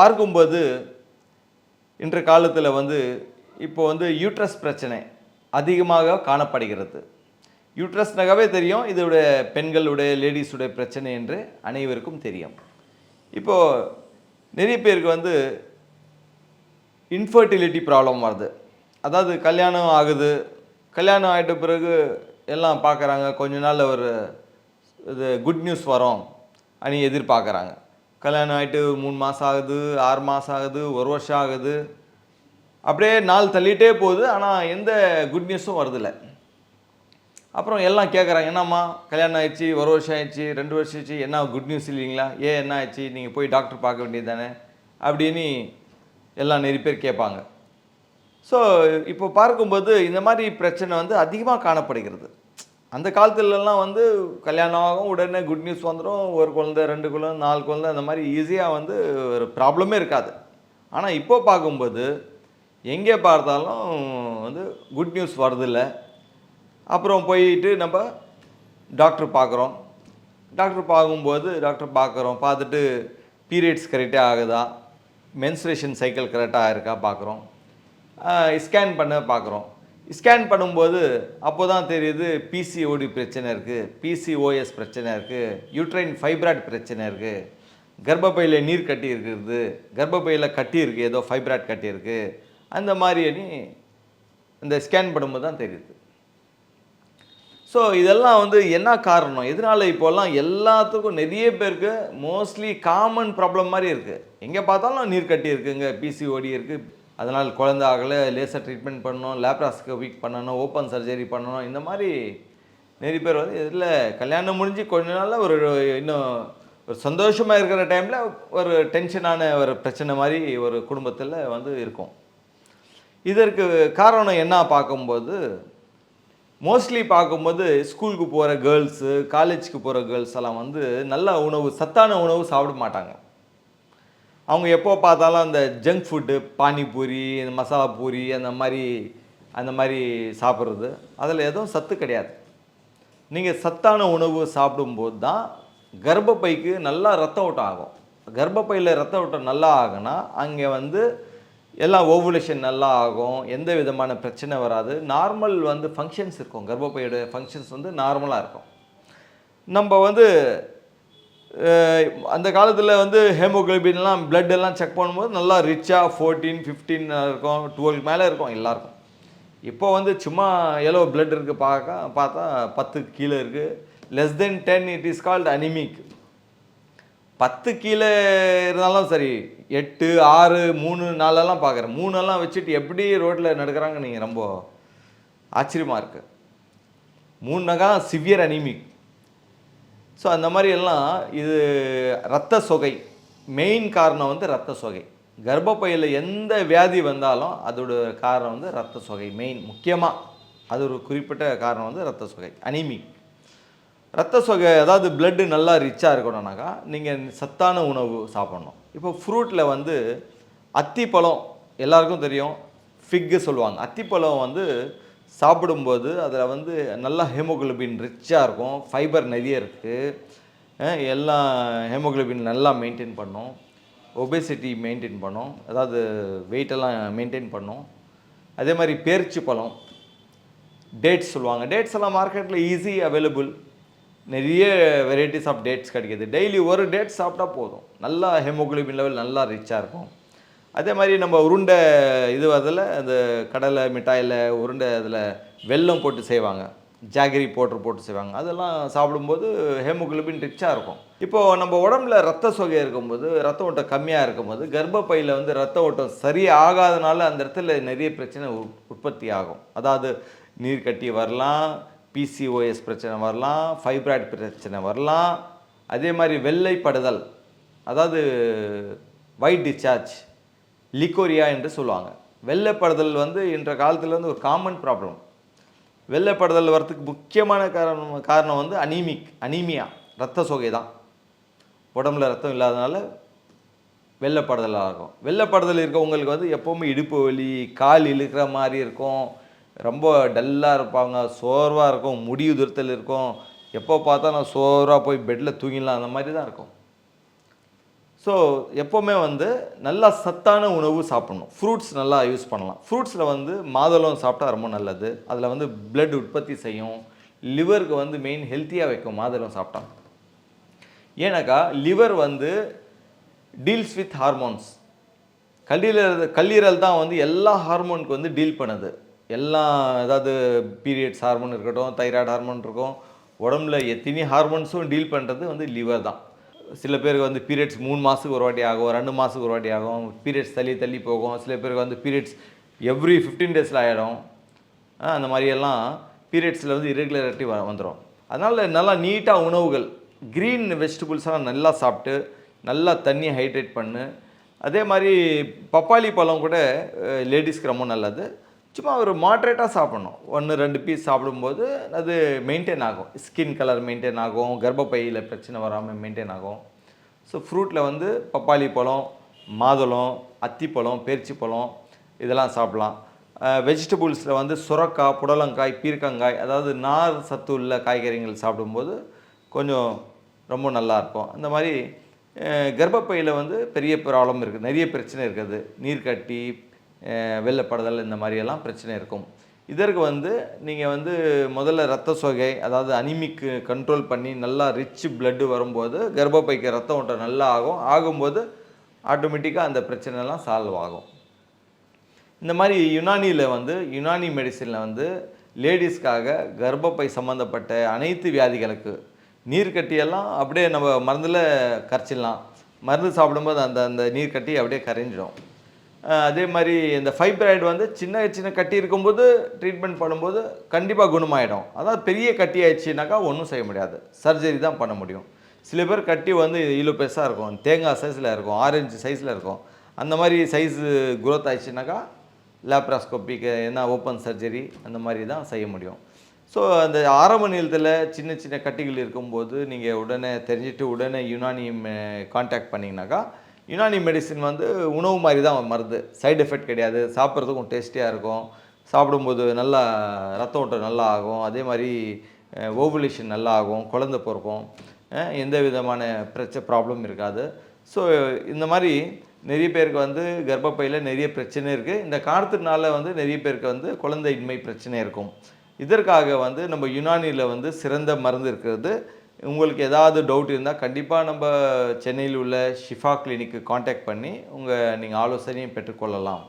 பார்க்கும்போது இன்ற காலத்தில் வந்து இப்போ வந்து யூட்ரஸ் பிரச்சனை அதிகமாக காணப்படுகிறது. யூட்ரஸ்னாகவே தெரியும் இதோடைய பெண்களுடைய லேடிஸுடைய பிரச்சனை என்று அனைவருக்கும் தெரியும். இப்போது நிறைய பேருக்கு வந்து இன்ஃபர்டிலிட்டி ப்ராப்ளம் வருது. அதாவது கல்யாணம் ஆகுது கல்யாணம் ஆகிட்ட பிறகு எல்லாம் பார்க்குறாங்க கொஞ்ச நாள் ஒரு இது குட் நியூஸ் வரும் அனி எதிர்பார்க்குறாங்க. கல்யாணம் ஆகிட்டு மூணு மாதம் ஆகுது ஆறு மாதம் ஆகுது ஒரு வருஷம் ஆகுது. அப்படியே நாள் தள்ளிட்டே போகுது. ஆனால் எந்த குட் நியூஸும் வரதில்லை. அப்புறம் எல்லாம் கேட்குறாங்க என்னம்மா கல்யாணம் ஆயிடுச்சு ஒரு வருஷம் ஆயிடுச்சு ரெண்டு வருஷம் ஆயிடுச்சு என்ன குட் நியூஸ் இல்லைங்களா? ஏன் என்ன ஆயிடுச்சு நீங்கள் போய் டாக்டர் பார்க்க வேண்டியது தானே அப்படின்னு எல்லாம் நிறைய பேர் கேட்பாங்க. ஸோ இப்போ பார்க்கும்போது இந்த மாதிரி பிரச்சனை வந்து அதிகமாக காணப்படுகிறது. அந்த காலத்துலலாம் வந்து கல்யாணம் ஆகும் உடனே குட் நியூஸ் வந்துடும் ஒரு குழந்தை ரெண்டு குழந்தை நாலு குழந்தை அந்த மாதிரி ஈஸியாக வந்து ஒரு ப்ராப்ளமே இருக்காது. ஆனால் இப்போ பார்க்கும்போது எங்கே பார்த்தாலும் வந்து குட் நியூஸ் வரதில்ல அப்புறம் போயிட்டு நம்ம டாக்டர் பார்க்குறோம். டாக்டர் பார்க்கும்போது டாக்டர் பார்க்குறோம் பார்த்துட்டு பீரியட்ஸ் கரெக்டாக ஆகுதா? மென்ஸ்ட்ரேஷன் சைக்கிள் கரெக்டாக இருக்கா? பார்க்குறோம். ஸ்கேன் பண்ண பார்க்குறோம். ஸ்கேன் பண்ணும்போது அப்போ தான் தெரியுது பிசிஓடி பிரச்சனை இருக்குது பிசிஓஎஸ் பிரச்சனை இருக்குது யூட்ரைன் ஃபைப்ராய்ட் பிரச்சனை இருக்குது கர்ப்பப்பையில் நீர் கட்டி இருக்கிறது கர்ப்பப்பையில் கட்டி இருக்குது ஏதோ ஃபைப்ராய்ட் கட்டி இருக்குது அந்த மாதிரி இந்த ஸ்கேன் பண்ணும்போது தான் தெரியுது. ஸோ இதெல்லாம் வந்து என்ன காரணம்? எதனால இப்போல்லாம் எல்லாத்துக்கும் நிறைய பேருக்கு மோஸ்ட்லி காமன் ப்ராப்ளம் மாதிரி இருக்குது எங்கே பார்த்தாலும் நீர் கட்டி இருக்குங்க பிசிஓடி இருக்குது அதனால் குழந்தை ஆகலை லேசர் ட்ரீட்மெண்ட் பண்ணணும் லேப்ராஸ்க்கு வீக் பண்ணணும் ஓப்பன் சர்ஜரி பண்ணணும். இந்த மாதிரி நிறைய பேர் வந்து இதில் கல்யாணம் முடிஞ்சு கொஞ்ச நாளில் ஒரு இன்னும் ஒரு சந்தோஷமாக இருக்கிற டைமில் ஒரு டென்ஷனான ஒரு பிரச்சனை மாதிரி ஒரு குடும்பத்தில் வந்து இருக்கும். இதற்கு காரணம் என்ன பார்க்கும்போது மோஸ்ட்லி பார்க்கும்போது ஸ்கூலுக்கு போகிற கேர்ள்ஸு காலேஜுக்கு போகிற கேர்ள்ஸ் எல்லாம் வந்து நல்ல உணவு சத்தான உணவு சாப்பிட மாட்டாங்க. அவங்க எப்போ பார்த்தாலும் அந்த ஜங்க் ஃபுட்டு பானிபூரி இந்த மசாலா பூரி அந்த மாதிரி அந்த மாதிரி சாப்பிட்றது. அதில் எதுவும் சத்து கிடையாது. நீங்கள் சத்தான உணவு சாப்பிடும்போது தான் கர்ப்பப்பைக்கு நல்லா ரத்த ஓட்டம் ஆகும். கர்ப்பப்பையில் ரத்த ஓட்டம் நல்லா ஆகுனா அங்கே வந்து எல்லாம் ஓவுலேஷன் நல்லா ஆகும். எந்த விதமான பிரச்சனை வராது. நார்மல் வந்து ஃபங்க்ஷன்ஸ் இருக்கும். கர்ப்பப்பையோட ஃபங்க்ஷன்ஸ் வந்து நார்மலாக இருக்கும். நம்ம வந்து அந்த காலத்தில் வந்து ஹேமோகுளோபின்லாம் பிளட் எல்லாம் செக் பண்ணும்போது நல்லா ரிச்சாக ஃபோர்டீன் ஃபிஃப்டீன் இருக்கும் டுவெல் மேலே இருக்கும் எல்லாருக்கும். இப்போ வந்து சும்மா எல்லோ பிளட் இருக்குது பார்க்க பார்த்தா பத்து கீழே இருக்குது less then ten it is called anemic பத்து கீழே இருந்தாலும் சரி எட்டு ஆறு மூணு நாலெல்லாம் பார்க்குறேன். மூணெல்லாம் வச்சுட்டு எப்படி ரோட்டில் நடக்கிறாங்க நீங்கள் ரொம்ப ஆச்சரியமாக இருக்குது மூணு நகா சிவியர் அனிமிக் ஸோ அந்த மாதிரி எல்லாம் இது இரத்த சொகை. மெயின் காரணம் வந்து இரத்த சொகை. கர்ப்பப்பையில் எந்த வியாதி வந்தாலும் அதோட காரணம் வந்து இரத்த சொகை. மெயின் முக்கியமாக அது ஒரு குறிப்பிட்ட காரணம் வந்து இரத்த சொகை. அனிமி ரத்த சொகை அதாவது பிளட்டு நல்லா ரிச்சாக இருக்கணும்னாக்கா நீங்கள் சத்தான உணவு சாப்பிடணும். இப்போ ஃப்ரூட்டில் வந்து அத்திப்பழம் எல்லாருக்கும் தெரியும். ஃபிக்கு சொல்லுவாங்க. அத்திப்பழம் வந்து சாப்பிடும்போது அதில் வந்து நல்லா ஹெமோகுளோபின் ரிச்சாக இருக்கும் ஃபைபர் நிறைய இருக்குது எல்லாம் ஹெமோகுளோபின் நல்லா மெயின்டைன் பண்ணும். ஒபேசிட்டி மெயின்டைன் பண்ணும். அதாவது வெயிட்டெல்லாம் மெயின்டைன் பண்ணும். அதே மாதிரி பேரிச்சி பழம் டேட்ஸ் சொல்லுவாங்க. டேட்ஸ் எல்லாம் மார்க்கெட்டில் ஈஸி அவைலபிள் நிறைய வெரைட்டிஸ் ஆஃப் டேட்ஸ் கிடைக்கிது. டெய்லி ஒரு டேட் சாப்பிட்டா போதும். நல்லா ஹெமோகுளோபின் லெவல் நல்லா ரிச்சாக இருக்கும். அதே மாதிரி நம்ம உருண்டை இது அதில் அந்த கடலை மிட்டாயில் உருண்டை அதில் வெல்லம் போட்டு செய்வாங்க. ஜாகிரி பவுடர் போட்டு செய்வாங்க. அதெல்லாம் சாப்பிடும்போது ஹெமோகுளோபின் ரிச்சாக இருக்கும். இப்போது நம்ம உடம்புல ரத்த சொகை இருக்கும்போது ரத்த ஓட்டம் கம்மியாக இருக்கும்போது கர்ப்பப்பையில் வந்து ரத்த ஓட்டம் சரியாகாதனால அந்த இடத்துல நிறைய பிரச்சனை உற்பத்தி ஆகும். அதாவது நீர் கட்டி வரலாம் பிசிஓஎஸ் பிரச்சனை வரலாம் ஃபைப்ராய்டு பிரச்சனை வரலாம். அதே மாதிரி வெள்ளைப்படுதல் அதாவது ஒயிட் டிஸ்சார்ஜ் லிக்கோரியா என்று சொல்லுவாங்க. வெள்ளைப்படுதல் வந்து இன்ற காலத்தில் வந்து ஒரு காமன் ப்ராப்ளம் வெள்ளைப்படுதல் வரத்துக்கு முக்கியமான காரணம் காரணம் வந்து அனீமிக் அனீமியா ரத்த சோகை தான். உடம்புல ரத்தம் இல்லாதனால வெள்ளைப்படுதலாக இருக்கும். வெள்ளைப்படுதல் இருக்கவங்களுக்கு வந்து எப்போவுமே இடுப்பு வலி கால் இழுக்கிற மாதிரி இருக்கும். ரொம்ப டல்லாக இருப்பாங்க சோர்வாக இருக்கும் முடி உதிர்த்தல் இருக்கும். எப்போ பார்த்தா நான் சோர்வாக போய் பெட்டில் தூங்கிடலாம் அந்த மாதிரி தான் இருக்கும். ஸோ எப்போவுமே வந்து நல்லா சத்தான உணவு சாப்பிடணும். ஃப்ரூட்ஸ் நல்லா யூஸ் பண்ணலாம். ஃப்ரூட்ஸில் வந்து மாதுளம் சாப்பிட்டா ரொம்ப நல்லது. அதில் வந்து பிளட் உற்பத்தி செய்யும். லிவருக்கு வந்து மெயின் ஹெல்த்தியாக வைக்கும் மாதுளம் சாப்பிட்டா. ஏன்னாக்கா லிவர் வந்து டீல்ஸ் வித் ஹார்மோன்ஸ் கல்லீரல் கல்லீரல் தான் வந்து எல்லா ஹார்மோனுக்கு வந்து டீல் பண்ணுது. எல்லா ஏதாவது பீரியட்ஸ் ஹார்மோன் இருக்கட்டும் தைராய்டு ஹார்மோன் இருக்கும் உடம்புல எத்தனை ஹார்மோன்ஸும் டீல் பண்ணுறது வந்து லிவர் தான். சில பேருக்கு வந்து பீரியட்ஸ் மூணு மாதத்துக்கு ஒரு வாட்டி ஆகும் ரெண்டு மாதத்துக்கு ஒரு வாட்டி ஆகும் பீரியட்ஸ் தள்ளி தள்ளி போகும். சில பேருக்கு வந்து பீரியட்ஸ் எவ்ரி ஃபிஃப்டீன் டேஸில் ஆகிடும் அந்த மாதிரியெல்லாம் பீரியட்ஸில் வந்து இரெகுலரிட்டி வ வந்துடும் அதனால் நல்லா நீட்டாக உணவுகள் க்ரீன் வெஜிடபிள்ஸ்லாம் நல்லா சாப்பிட்டு நல்லா தண்ணியை ஹைட்ரேட் பண்ணு. அதே மாதிரி பப்பாளி பழம் கூட லேடிஸ்க்கு ரொம்ப நல்லது. சும்மா ஒரு மாட்ரேட்டாக சாப்பிடணும். ஒன்று ரெண்டு பீஸ் சாப்பிடும்போது அது மெயின்டைன் ஆகும். ஸ்கின் கலர் மெயின்டைன் ஆகும். கர்ப்பப்பையில் பிரச்சனை வராமல் மெயின்டைன் ஆகும். ஸோ ஃப்ரூட்டில் வந்து பப்பாளி பழம் மாதுளம் அத்திப்பழம் பேரிச்சி பழம் இதெல்லாம் சாப்பிட்லாம். வெஜிடபிள்ஸில் வந்து சுரக்காய் புடலங்காய் பீர்க்கங்காய் அதாவது நார் சத்து உள்ள காய்கறிகள் சாப்பிடும்போது கொஞ்சம் ரொம்ப நல்லா இருக்கும். அந்த மாதிரி கர்ப்பப்பையில் வந்து பெரிய ப்ராப்ளம் இருக்குது நிறைய பிரச்சனை இருக்குது. நீர்க்கட்டி வெள்ளப்படுதல் இந்த மாதிரியெல்லாம் பிரச்சனை இருக்கும். இதற்கு வந்து நீங்கள் வந்து முதல்ல ரத்த சோகை அதாவது அனிமிக்கு கண்ட்ரோல் பண்ணி நல்லா ரிச் பிளட்டு வரும்போது கர்ப்பப்பைக்கு ரத்த ஓட்டம் நல்லா ஆகும். ஆகும்போது ஆட்டோமேட்டிக்காக அந்த பிரச்சனைலாம் சால்வ் ஆகும். இந்த மாதிரி யுனானியில் வந்து யுனானி மெடிசனில் வந்து லேடிஸ்க்காக கர்ப்பப்பை சம்மந்தப்பட்ட அனைத்து வியாதிகளுக்கு நீர்க்கட்டியெல்லாம் அப்படியே நம்ம மருந்தில் கரைச்சிடலாம். மருந்து சாப்பிடும்போது அந்த அந்த நீர்க்கட்டி அப்படியே கரைஞ்சிடும். அதே மாதிரி இந்த ஃபைப்ராய்டு வந்து சின்ன சின்ன கட்டி இருக்கும்போது ட்ரீட்மெண்ட் பண்ணும்போது கண்டிப்பாக குணமாயிடும். அதாவது பெரிய கட்டி ஆயிடுச்சுனாக்கா ஒன்றும் செய்ய முடியாது. சர்ஜரி தான் பண்ண முடியும். சில பேர் கட்டி வந்து இவ்வளோ பெருசாக இருக்கும். தேங்காய் சைஸில் இருக்கும். ஆரஞ்சு சைஸில் இருக்கும். அந்த மாதிரி சைஸு குரோத் ஆயிடுச்சுனாக்கா லேப்ராஸ்கோப்பிக்கு என்ன ஓப்பன் சர்ஜரி அந்த மாதிரி தான் செய்ய முடியும். ஸோ அந்த ஆரம்ப நிலத்தில் சின்ன சின்ன கட்டிகள் இருக்கும்போது நீங்கள் உடனே தெரிஞ்சுட்டு உடனே யுனானி காண்டாக்ட் பண்ணிங்கனாக்கா யுனானி மெடிசின் வந்து உணவு மாதிரி தான் மருந்து. சைடு எஃபெக்ட் கிடையாது. சாப்பிட்றதுக்கும் டேஸ்டியாக இருக்கும். சாப்பிடும்போது நல்லா ரத்த ஓட்டம் நல்லா ஆகும். அதே மாதிரி ஓவுலேஷன் நல்லா ஆகும். குழந்த பிறக்கும். எந்த விதமான பிரச்சனை ப்ராப்ளம் இருக்காது. ஸோ இந்த மாதிரி நிறைய பேருக்கு வந்து கர்ப்பப்பையில் நிறைய பிரச்சனை இருக்குது இந்த காரத்தினால வந்து நிறைய பேருக்கு வந்து குழந்தையின்மை பிரச்சனை இருக்கும். இதற்காக வந்து நம்ம யுனானியில் வந்து சிறந்த மருந்து இருக்கிறது உங்களுக்கு ஏதாவது டவுட் இருந்தால் கண்டிப்பாக நம்ம சென்னையில் உள்ள ஷிஃபா கிளினிக்கு காண்டாக்ட் பண்ணி உங்கள் நீங்கள் ஆலோசனையும் பெற்றுக்கொள்ளலாம்.